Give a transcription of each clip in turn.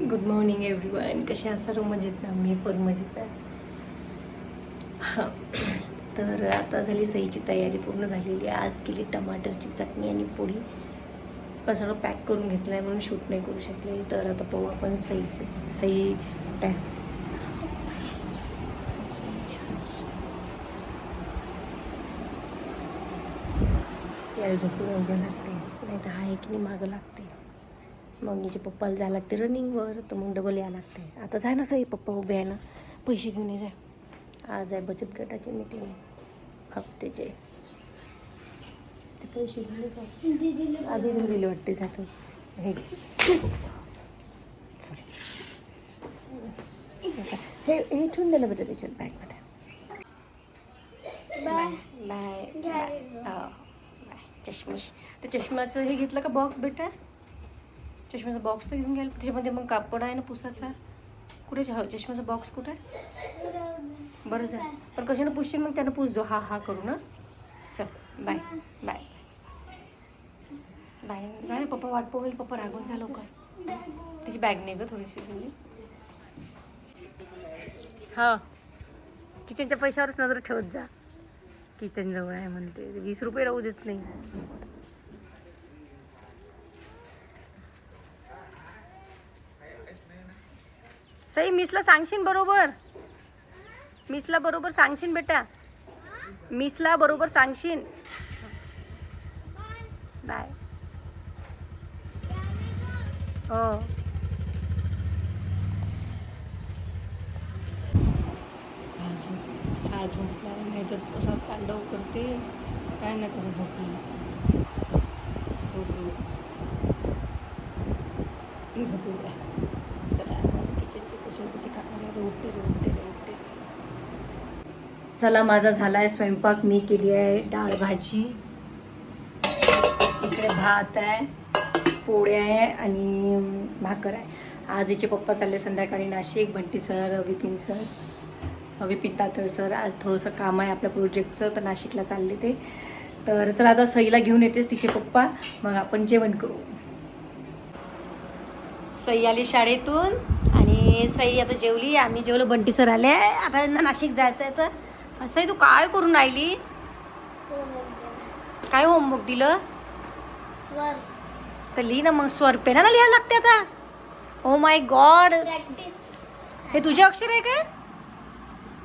Good morning everyone कसे असा सर्व मजेत ना? मी पण मजेत आहे. हां. तर आता झाली सईची तयारी पूर्ण झालेली आहे. आज केली टमाटरची चटणी आणि पोळी पण सगळं पॅक करून घेतलं आहे म्हणून शूट नाही करू शकले. तर आता पाहू आपण सई सई टॅ याला झोपून उभं लागते नाही तर हा एक नाही मागं लागते. मग हिचे पप्पाला जायला लागते रनिंगवर तर मग डबल यायला लागते. आता जाय ना सई पप्पा उभे आहे ना पैसे घेऊन जाय. आज आहे बचत गटाची मीटिंग हप्त्याचे ते पैसे घेऊन. आधी दिले दिले वाटते जातो. हे. हे हे ठेवून ना बेटा त्याच्यात बॅगमध्ये. बाय. बाय बाय चष्मीश. ते चष्म्याचं हे घेतलं का बॉक्स बेटा? चष्म्याचा बॉक्स तर घेऊन घ्यायला त्याच्यामध्ये मग कापड आहे ना पुसाचा कुठे हो चष्म्याचा बॉक्स कुठे? आहे बरं जा पण कशानं पुसशील मग त्यानं पुसजो. हा हा करू ना. चल बाय बाय बाय जा पप्पा वाट होईल पप्पा रागून जा लवकर. तिची बॅग नाही ग थोडीशी झाली. हा. किचनच्या पैशावरच नजर ठेवत जा. किचन जवळ आहे म्हणते. वीस रुपये राहू देत नाही. सई मिसला सांगशील बरोबर. मिसला बरोबर सांगशील बेटा. मिसला बरोबर सांगशील बाय. हो. हा झोपला नाही तर तसा तांडव करते काय नाही तसं झोपलं झोपू झोपू चला माझा झाला आहे स्वयंपाक. मी केली आहे डाळ भाजी. इकडे भात आहे पोळ्या आहे आणि भाकर आहे. आज हिचे पप्पा चालले संध्याकाळी Nashik Bunty sir Vipin sir Vipin तातळ sir. आज थोडंसं काम आहे आपल्या प्रोजेक्टचं तर नाशिकला चालले ते. तर चला आता सईला घेऊन येतेस तिचे पप्पा. मग आपण जेवण करू. सई आली शाळेतून. आणि सई आता जेवली आम्ही जेवलो बंटी सर आले. आता यांना नाशिक जायचं आहे तर. सई तू काय करून राहिली? काय होमवर्क दिलं? स्वर. तर लिही ना मग स्वर. पेनाला लिहायला लागते आता. ओ माय गॉड हे तुझे अक्षर आहे काय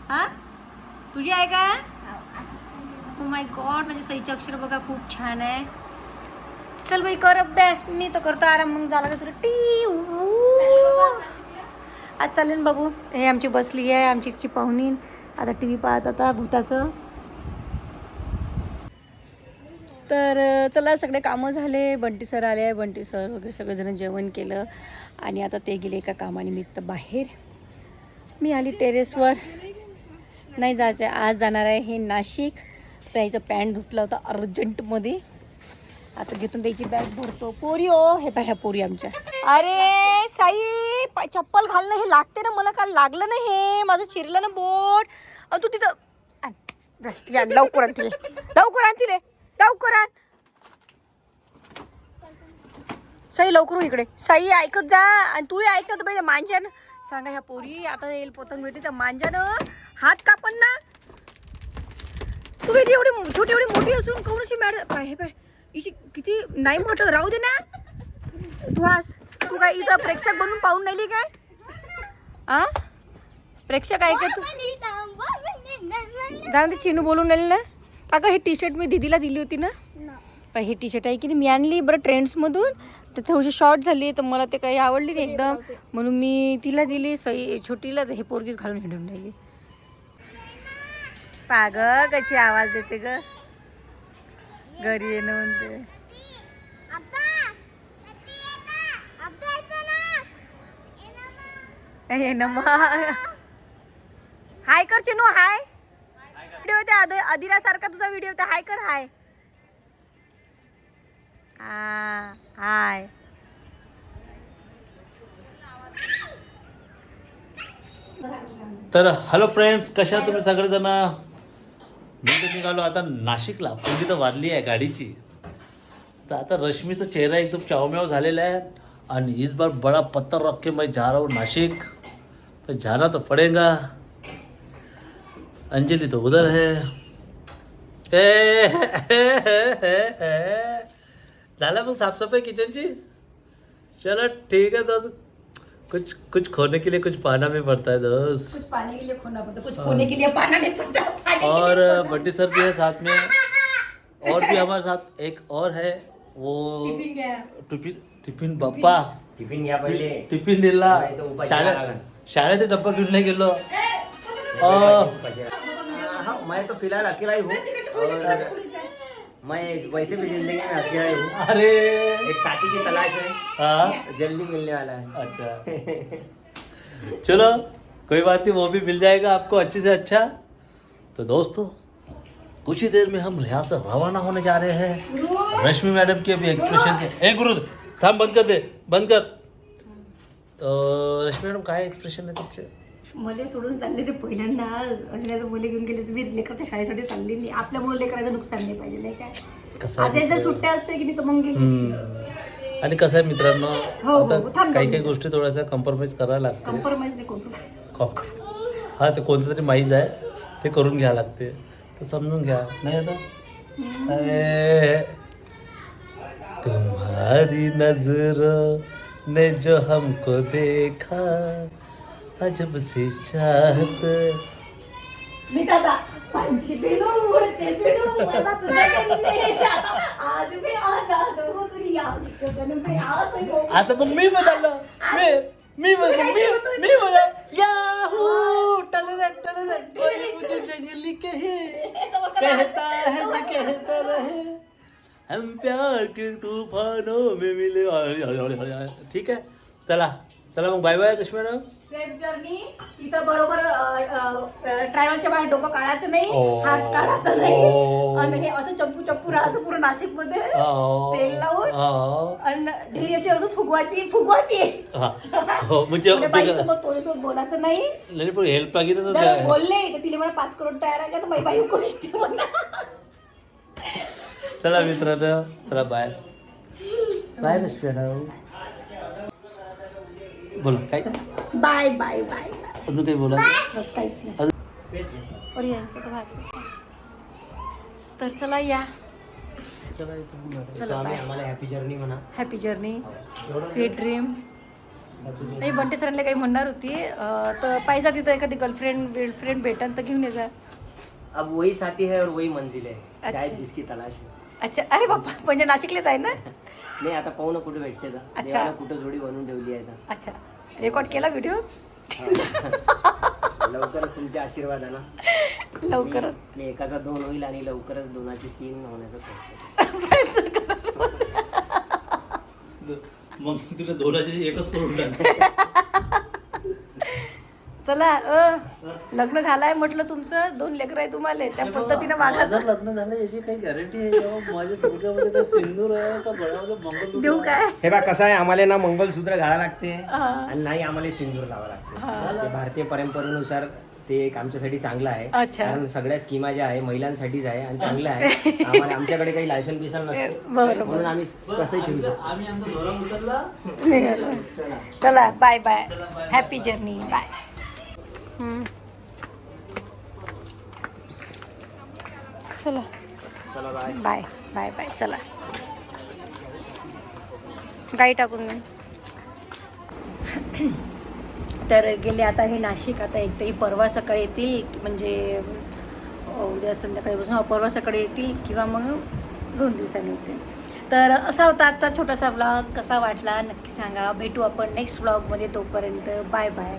हा? तुझे आहे का? ओ माय गॉड म्हणजे सईचे अक्षर बघा खूप छान आहे. चल बाई कर अभ्यास. मी तर करतो आराम. मग झाला तर तुला? टी. आज चालेल बाबू. हे आमची बसली आहे आमची इथची पाहुणी आता टी व्ही पाहत होता भूताचं. तर चला सगळे कामं झाले. बंटी सर आले बंटी सर वगैरे सगळेजण जेवण केलं. आणि आता ते गेले एका कामानिमित्त बाहेर. मी आली टेरेसवर. नाही जायचं आज जाणार आहे हे नाशिक. त्याचं पॅन्ट धुतलं होतं अर्जंटमध्ये. आता घेतून त्याची बॅग भरतो. पोरी ओ हे पाह्या पोरी आमच्या. अरे साई पाय चप्पल घालणं हे लागते ना मला काल लागलं ना हे? माझं चिरलं ना बोट. तू तिथं लवकर लवकर आण तिले. लवकर आण तिले. लवकर आण. साई लवकर हो इकडे. साई ऐकत जा. आणि तूही ऐकत तर पाहिजे मांजानं सांगा ह्या पोरी आता येईल पोतंग भेटी तर मांजानं हात कापण ना. तुम्ही एवढी छोटी एवढी मोठी असून कौनशी मॅडम पाय हे पाय. इशी किती नाही म्हटलं राहू दे ना. तू हास. तू काय इथं प्रेक्षक बनून पाहून नाही काय? आ? प्रेक्षक आहे का तू? जाऊ ते चिनू बोलून राहिली ना. अगं हे टी शर्ट मी दीदीला दिली होती ना. पण हे टी शर्ट आहे की नाही? मी आणली बरं ट्रेंड्समधून. तर थोडीशी शॉर्ट झाली तर मला ते काही आवडली नाही एकदम. म्हणून मी तिला दिली सई छोटीला तर हे पोरगीच घालून हिंडून राहिली. पाग कशी आवाज देते ग? घरी येणं म्हणते. ये ना. मग हाय कर चिनू हाय. व्हिडिओ होते अद अदिरा सारखा तुझा व्हिडिओ होता हाय कर हाय. हाय. तर हॅलो फ्रेंड्स कशा तुम्ही सगळेजण? मी तर निघालो आता नाशिकला. पूर्वी तर वाजली आहे गाडीची. तर आता रश्मीचा चेहरा एकदम चावम्याव झालेला आहे. आणि इस बार बड़ा पत्थर रख के मैं जा रहा हूँ नासिक तो जाना तो पड़ेगा. अंजलि तो उधर है. ए, झाला मग साफसफाई किचनची? चला ठीक आहे तसं कुछ कुछ खोने के लिए कुछ पाना भी पड़ता है दोस्त। कुछ पाने के लिए खोना पड़ता कुछ खोने के लिए पाना नहीं पड़ता और बड्डी सर भी है साथ में। और भी हमारे साथ एक और है वो टिफ़िन गया। टिफ़िन टिफ़िन बाप्पा। टिफ़िन घ्या पहिले। टिफ़िन दिला। नाही शाळेत शाळेत डब्बा घेऊन नाही गेलो उपाशी राहा. हाँ, मैं तो फ़िलहाल अकेला ही हूँ। मैं वैसे भी ज़िंदगी में अकेला ही हूँ। अरे। एक साथी की तलाश है। हाँ। जल्दी मिलने वाला है। अच्छा। चलो कोई बात नहीं वो भी मिल जाएगा आपको अच्छे से अच्छा। तो दोस्तों कुछ ही देर में हम यहाँ से रवाना होने जा रहे हैं। रश्मि मैडम के अभी एक्सप्रेशन के ए गुरु थांब बंद कर दे बंद कर। तो रश्मि मैडम का एक्सप्रेशन आहे तुमचे मला सोडून चालले ते पहिल्यांदा. अजून मुले घेऊन गेले मी लेकराच्या शाळेसाठी चालली नाही. आपल्यामुळे लेकराचं नुकसान नाही पाहिजे नाही काय कसं आहे आता जर सुट्ट्या असते की नाही तर मग गेली असती. हम्म. आणि कसं आहे मित्रांनो हो, हो, आता थांब, काही थांब. काही गोष्टी थोड्याशा कॉम्प्रोमाइज करायला लागते. कॉम्प्रोमाइज नाही कॉम्प्रोमाइज कॉम्प्रो हा ते कोणतं तरी माईज आहे ते करून घ्यावं लागते. तर समजून घ्या नाही आता? ए, तुम्हारी नजरों ने जो हमको देखा अजब से चाहत। मी दादा पंछी बिनू उडते मला तुझ्या गगने. आज मी आज़ाद हो में आज हो. आता पण मी बदललो मी मी बदल मी मी बदल। याहू कोई मुझे जंगली कहे कहता है तो कहता रहे। हम प्यार के तूफानों में मिले। ठीक आहे चला। चला मग bye bye Rashmi madam. Safe journey तिथं बरोबर ट्रॅव्हलच्या बाहेर डोकं काढायचं नाही ओ. हात काढायचं नाही. आणि हे असं चंपू चंपू राहायचं पूर्ण नाशिकमध्ये तेल लावून. आणि ढेरी अशी अजून फुगवायची फुगवायची. हा. हो म्हणजे म्हणजे बाईसोबत पोरीसोबत बोलायचं नाही. नाही पण हेल्प जर तर बोलले तर तिला मला पाच करोड तयार आहे का? तर बाई बाई येते म्हणा. चला मित्रांनो चला बाय. Bye Rashmi madam. बोला काय? बाय बाय बाय अजून काही बोला? बस काहीच नाही. तर चला या. चला बाय. आम्हाला हॅपी जर्नी म्हणा. हॅपी जर्नी स्वीट ड्रीम नाही बंटे सरांना काही म्हणणार होती. अं, तर पाहिजे तिथं एखादी गर्लफ्रेंड गर्लफ्रेंड भेटन तर घेऊन ये जा. अब वही साथी है और वही मंजिल है। अच्छा. शायद जिसकी तलाश है। अच्छा. अरे बाप्पा म्हणजे नाशिकलेच आहे ना? नाही आता पाहू ना कुठे भेटते अच्छा. कुठं जोडी बनवून ठेवली आहे अच्छा. रेकॉर्ड केला व्हिडिओ लवकरच तुमच्या आशीर्वादानं लवकरच. मी एकाचा दोन होईल आणि लवकरच दोनाचे तीन होण्याचा. मग तुला दोनाची एकच करून टाक चला अ लग्न झालंय म्हटलं तुमचं दोन लेकर आहे तुम्हाला त्या पद्धतीनं वागायचं लग्न झालं याची काही गॅरंटी आहे का? माझ्या डोक्यामध्ये काय सिंदूर आहे का गळ्यामध्ये मंगळसूत्र देऊ काय? हे बा कसं आहे आम्हाला ना मंगलसूत्र घाला लागते हा. आणि नाही आम्हाला सिंदूर लावा लागते. ते भारतीय परंपरेनुसार ते एक आमच्यासाठी चांगलं आहे. अच्छा. कारण सगळ्या स्कीमा ज्या आहे महिलांसाठीच आहे आणि चांगलं आहे. आम्हाला आमच्याकडे काही लायसन बिसन नसते. म्हणून आम्ही कसंही आम्ही आमचा धोरा उतरला निघालो. चला. Bye bye happy journey bye चला. चला बाय बाय बाय बाय चला. गाई टाकून दे तर गेले आता हे नाशिक आता एक तर परवा सकाळी येतील म्हणजे उद्या संध्याकाळी बसून परवा सकाळी येतील किंवा मग दोन दिवसांनी येतील. तर असा होता आजचा छोटासा ब्लॉग कसा वाटला नक्की सांगा. भेटू आपण नेक्स्ट ब्लॉगमध्ये तोपर्यंत. Bye bye